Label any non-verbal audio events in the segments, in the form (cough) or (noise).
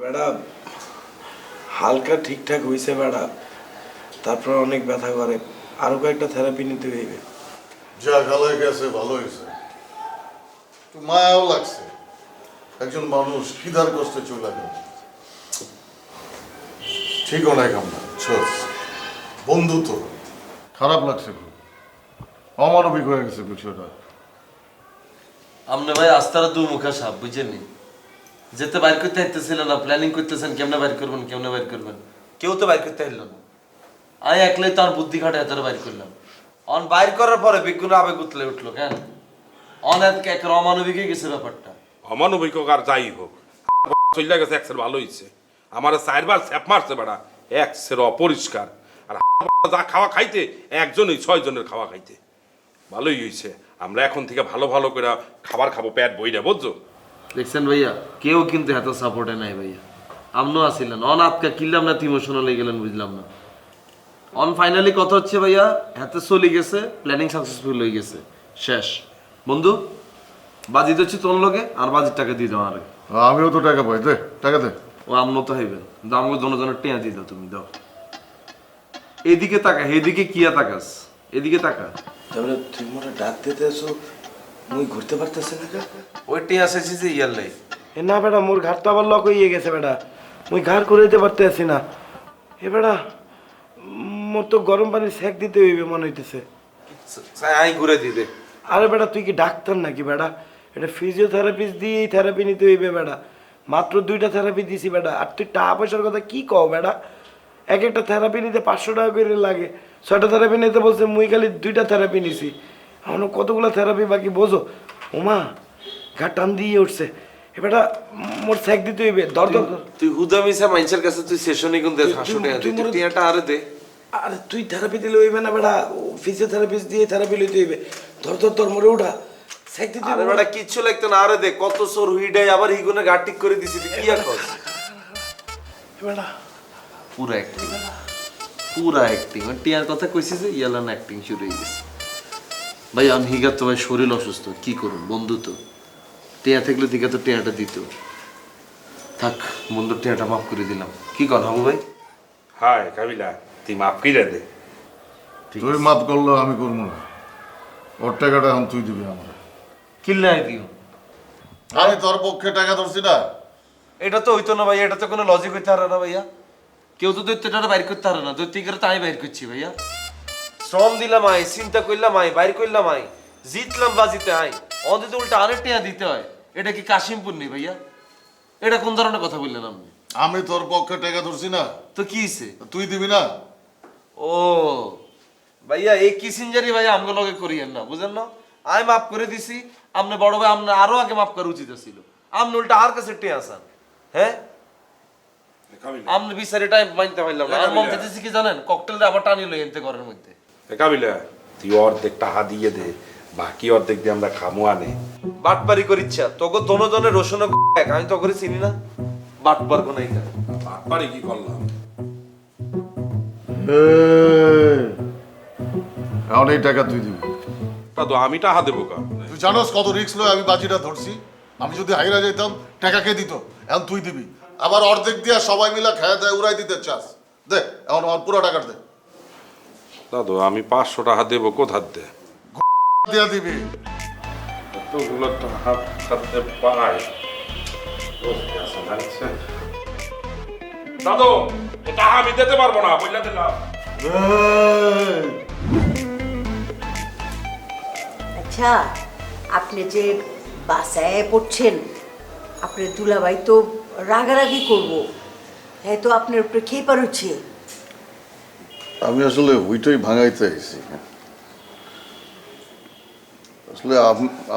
বেড়া হালকা ঠিকঠাক হয়েছে বেড়া তারপর অনেক ব্যথা করে। আরও কয়েকটা থেরাপি নিতে হইবে। যা গালায় গেছে ভালো হয়েছে একটু মায়াও লাগছে। একজন মানুষ খিদার কষ্টে চলে গেল। ঠিক অনেক আমরা ছোস। বন্ধু তো। খারাপ লাগছে খুব। অমানবিক হয়ে গেছে বিষয়টা আপনি ভাই আস্তারা দু মুখা সাপ বুঝেননি? যেতে বাইর করতে হাইতেছিলেন না প্ল্যানিং করতেছেন কেমনে বাইর করবেন কেমনে বাইর করবেন? কেউ তো বাইর করতে হারল না। আমি একলাই তার বুদ্ধি খাটে এত বাইর করলাম। অন বাইর করার পরে বিজ্ঞান আবেগ উতলে উঠল কেন? অন এক এক অমানবিক গেছে ব্যাপারটা। অমানবিক হোক আর যাই হোক চলে গেছে এক্সের ভালো হয়েছে আমার চারবার স্যাপ মারছে বেড়া এক্সের অপরিষ্কার। আর যা খাওয়া খাইতে একজনই ছয় জনের খাওয়া খাইতে। ভালোই হয়েছে আমরা এখন থেকে ভালো ভালো করে খাবার খাব পেট বইরা বুঝছ? দেখছেন ভাইয়া? কেউ কিন্তু এত সাপোর্টে নাই ভাইয়া। আমনও আসিলেন অন আতকা কিনলাম না ইমোশনাল হয়ে গেলেন বুঝলাম না। অন ফাইনালি কথা হচ্ছে ভাইয়া? হাতে চলে গেছে প্ল্যানিং সাকসেসফুল হয়ে গেছে। শেষ। বন্ধু বাজি হচ্ছে তোর লগে আর বাজির টাকা দিয়ে দাও আরে। আমিও তো টাকা পাই। দে টাকা দে। ও আমনো তো হইবেন। দামগো জনজনের টেয়া দিয়ে দাও তুমি দাও। এদিকে তাকা এদিকে কিয়া তাকাস। এদিকে তাকা। তাহলে তুই মোরা ডাক দিতে আসো। মুই ঘুরতে পারতেছি না কা? ওই টেয়া শেষে যে ইয়ার লাই। এ না বেটা মোর ঘাট তো আবার লক হয়ে গেছে বেটা। মুই ঘাড় করে দিতে পারতেছি না। এ বেটা মোর তো গরম পানি সেক দিতে হইবে মনে হইতেছে। আই ঘুরে দিয়ে দে। আরে বেটা তুই কি ডাক্তার নাকি বেটা? এটা ফিজিওথেরাপিস্ট দিয়েই থেরাপি নিতে হইবে বেটা। মাত্র দুইটা থেরাপি দিছি বেটা। আর তুই টাকা পয়সার কথা কি কও বেটা? এক একটা থেরাপি নিতে পাঁচশো টাকা করে লাগে। ছয়টা থেরাপি নিতে বলছে মুই খালি দুইটা থেরাপি নিছি। এখনও কতগুলো থেরাপি বাকি বোঝো? ওমা ঘাট টান দিয়ে উঠছে। এ বেটা মোর সেক দিতে হইবে দর দর। তুই হুদা মিশা মানুষের কাছে তুই সেশনই কোন দে হাসু টাকা তুই টিয়াটা আরে দে। আরে তুই থেরাপি দিলে হইবে না বেটা ফিজিওথেরাপিস্ট দিয়ে থেরাপি লইতে হইবে। ধর ধর তোর মোরে উঠা। সেক দিতে আরে বেটা কিচ্ছু লাগতো না আরে দে কত সোর হুইডাই আবার হিগুনে গা ঠিক করে দিছি তুই কি বেটা। পুরা অ্যাক্টিং পুরা অ্যাক্টিং টিয়ার কথা কইছিস ইয়ালান অ্যাক্টিং শুরু হয়ে গেছে। ভাই আমি হিগার তো ভাই শরীর অসুস্থ কি করুন বন্ধু তো। টিয়া থাকলে দিকে তো টিয়াটা দিত। থাক বন্ধুর টিয়াটা মাফ করে দিলাম। কি কথা হাবু ভাই? হায় কাবিলা তুই মাফ করে দে? তুই মাফ করল আমি করব না। ওর টাকাটা এখন তুই দিবি আমার। কিল্লাই দিও। আমি তোর পক্ষে টাকা ধরছি না। এটা তো হইতো না ভাই এটা তো কোনো লজিক হইতে পারে না ভাইয়া। কেউ তো দৈত্যটা বাইর করতে পারে না দৈত্যিকের তাই বাইর করছি ভাইয়া। শ্রম দিলাম আই চিন্তা করলাম আই বাইর করলাম আই জিতলাম বাজিতে আই অন্তত উল্টা আরেক টিয়া দিতে হয়। এটা কি কাশিমপুর নেই ভাইয়া? এটা কোন ধরনের কথা বললেন আপনি? আমি তোর পক্ষে টাকা ধরছি না। তো কি হইছে? তুই দিবি না। ও ভাইয়া এই কিসিঞ্জারি ভাইয়া আমগো লগে করিয়েন না বুঝেন না? আমি মাফ করে দিছি আপনি বড় ভাই আপনি আরও আগে মাফ করা উচিত ছিল আপনি উল্টা আর কাছে টিয়া আসান হ্যাঁ? আপনি বিচারে টাইম মানতে পারলাম না। আর মন চাইতেছি কি জানেন? ককটেলটা আবার টানি লই এনতে ঘরের মধ্যে। কাবিলা তুই অর্ধেক টাকা দিয়ে দে বাকি অর্ধেক দিয়ে আমরা খামো আনে। বাটপারি করিচ্ছা তোকে দোনো জনে রসুন এক আমি তো করে চিনি না। বাটপার কোন এইটা। বাপারে কি করলাম? এখন এই টাকা তুই দিবি। তা তো আমি টাকা দেবো কা? তুই জানোস কত রিস্ক লয় আমি বাজিটা ধরছি? আমি যদি হাইরা যেতাম টাকা কে দিত? এখন তুই দিবি। আবার অর্ধেক দিয়া সবাই মিলে খেয়ে দেয় উড়াই দিতে চাস। দে এখন আমার পুরো টাকা দে। দাদু আমি পাঁচশো টাকা দেবো কোথার দে দিয়া দিবি। এতগুলো টাকা খাতে পাই দাদু এটা আমি দিতে পারব না দিলাম। আচ্ছা আপনি যে বাসায় পড়ছেন আপনার দুলাভাই তো রাগারাগি করব। হ্যাঁ তো আপনার উপরে খেয়ে পারুচ্ছে আমি আসলে ওইটাই ভাঙাইতে আইছি। আসলে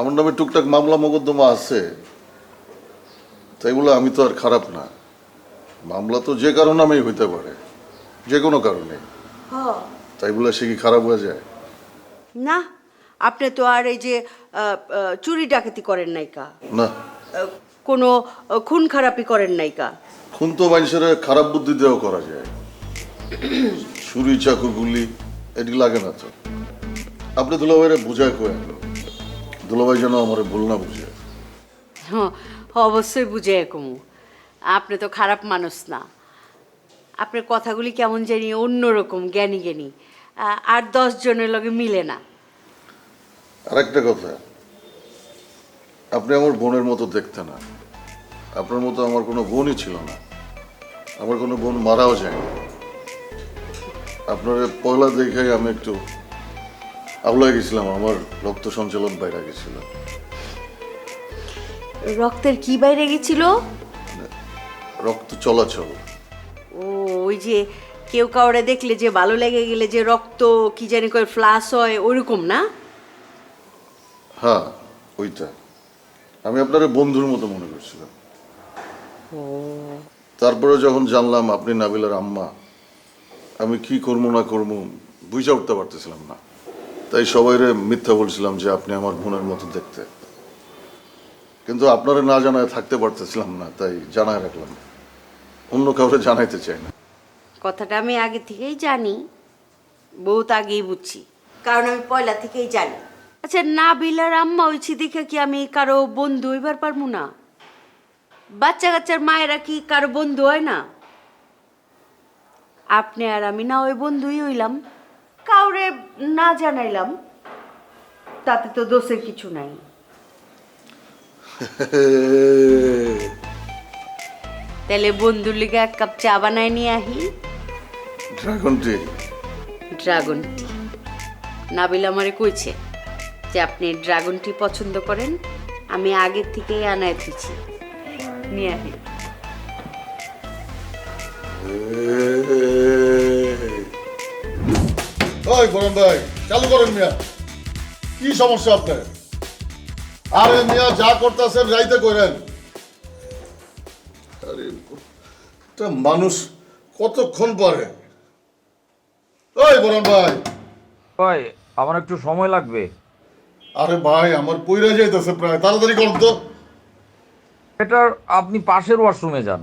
আমার নামে টুকটাক মামলা মোকদ্দমা আছে তাই বলে আমি তো আর খারাপ না। মামলা তো যে কারও নামেই হইতে পারে যে কোনো কারণে। তাই বলে সে কি খারাপ হয়ে যায়? না আপনি তো আর এই যে চুরি ডাকাতি করেন নাইকা না। কোনো খুন খারাপি করেন নাইকা খুন তো মানুষের খারাপ বুদ্ধি দিয়েও করা যায়। ছুরি চাকু গুলি এটি লাগে না তো। আপনি দুলাভাইরে বুঝায় কয়ে দুলাভাই যেন আমার ভুল না বুঝে। হ্যাঁ অবশ্যই বুঝে কমু। আপনি তো খারাপ মানুষ না। আপনার কথাগুলি কেমন জানি অন্যরকম জ্ঞানী জ্ঞানী। আর দশ জনের লগে মিলে না। আরেকটা কথা আপনি আমার বোনের মতো দেখতে না। আপনার মতো আমার কোনো বোনই ছিল না। আমার কোনো বোন মারাও যায়নি। আপনার পয়লা দেখে আমি একটু আবলায় গেছিলাম আমার রক্ত সঞ্চালন বাইরে গেছিল। রক্তের কি বাইরে গেছিল? রক্ত চলাচল। ও ওই যে কেউ কাউরে দেখলে যে ভালো লেগে গেলে যে রক্ত কি জানি করে ফ্লাশ হয় ওরকম না? হ্যাঁ ওইটা। আমি আপনার বন্ধুর মতো মনে করছিলাম। তারপরে যখন জানলাম আপনি নাবিলার আম্মা আমি কি করব না করব বুঝে উঠতে পারতেছিলাম না। তাই সবাইরে মিথ্যা বলছিলাম যে আপনি আমার বোনের মতো দেখতে। কিন্তু আপনারা না জানায় থাকতে পারতেছিলাম না, তাই জানায় রাখলাম। অন্য কাউরে জানাইতে চাই না। কথাটা আমি আগে থেকেই জানি, বহুত আগেই বুঝছি, কারণ আমি পয়লা থেকেই জানি। আচ্ছা না বিলার আম্মা হয়েছি দেখে কি আমি কারও বন্ধু হইবার পারব না? বাচ্চা কাচ্চার মায়েরা কি কারও বন্ধু হয় না? আপনি আর আমি না ওই বন্ধুই হইলাম। কাউরে না জানাইলাম তাতে তো দোষের কিছু নাই। (laughs) তাহলে বন্ধুর লিগে এক কাপ চা বানায় নিয়ে আহি। ড্রাগন টি। ড্রাগন। টি নাবিল আমারে কইছে যে আপনি ড্রাগন টি পছন্দ করেন আমি আগের থেকেই আনায় দিচ্ছি নিয়ে আহি। ওই বরণ ভাই চালু করেন মিয়া। কি সমস্যা আপনার? আরে মিয়া যা করতেছেন রাইতে করেন। আরে মানুষ কতক্ষণ পরে? ওই বরণ ভাই। ভাই আমার একটু সময় লাগবে। আরে ভাই আমার পইরা যাইতেছে প্রায়। তাড়াতাড়ি করুন তো। এটার আপনি পাশের ওয়াশরুমে যান।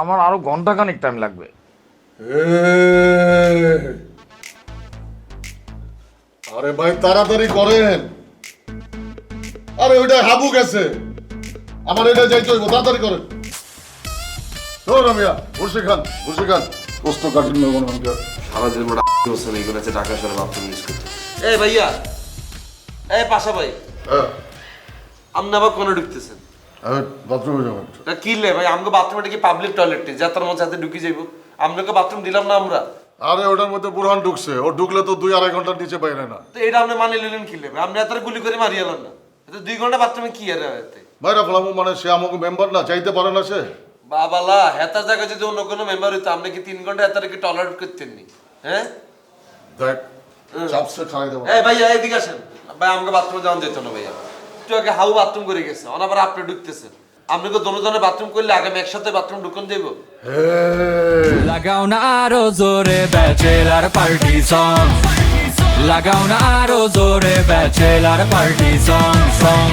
আমার আরও ঘন্টাখানেক টাইম লাগবে। আরে ভাই তাড়াতাড়ি করেন। আরে ওইটা হাবু গেছে আমার এটা যাইতে হইব তাড়াতাড়ি করেন। ধর মিয়া বসে খান বসে খান। কষ্ট কাঠিন আমাকে সারাদিন মোটা বছর এই করেছে সরে বাথরুম ইউজ করতে। এই ভাইয়া এই পাশা ভাই। হ্যাঁ। আপনি আবার কোনে ঢুকতেছেন? বাথরুমে যাব একটু। তা কি লে ভাই আমাকে বাথরুমে কি পাবলিক টয়লেটে যাতার মধ্যে হাতে ঢুকে যাইব। আপনাকে বাথরুম দিলাম না আমরা? আরে ওটার মধ্যে বুরহান ঢুকছে। ও ঢুকলে তো দুই আড়াই ঘণ্টার নিচে বাইরে না। তো এটা আপনি মানে নিলেন কি আপনি এত গুলি করে মারিয়ালেন না। এটা দুই ঘণ্টা বাথরুমে কি আর এতে? বাইরে ফেলাম মানে সে আমাকে মেম্বার না চাইতে পারে না সে। বাবালা হেতার জায়গায় যদি অন্য কোনো মেম্বার হইতো আপনি কি তিন ঘণ্টা হেতারে কি টলারেট করতেন নি? হ্যাঁ? দেখ চাপসে খাই দেবো। এই ভাইয়া এদিকে আসেন। ভাই আমাকে বাথরুমে যাওয়া যেত না ভাইয়া। একটু আগে হাউ বাথরুম করে গেছে অনাবার আপনি ঢুকতেছেন আপনি তো দোনো বাথরুম করলে আগামী একসাথে বাথরুম ঢুকন দেব। লাগাও না আরও জোরে ব্যাচেলার পার্টি সং লাগাও না আরও জোরে ব্যাচেলার পার্টি সং সং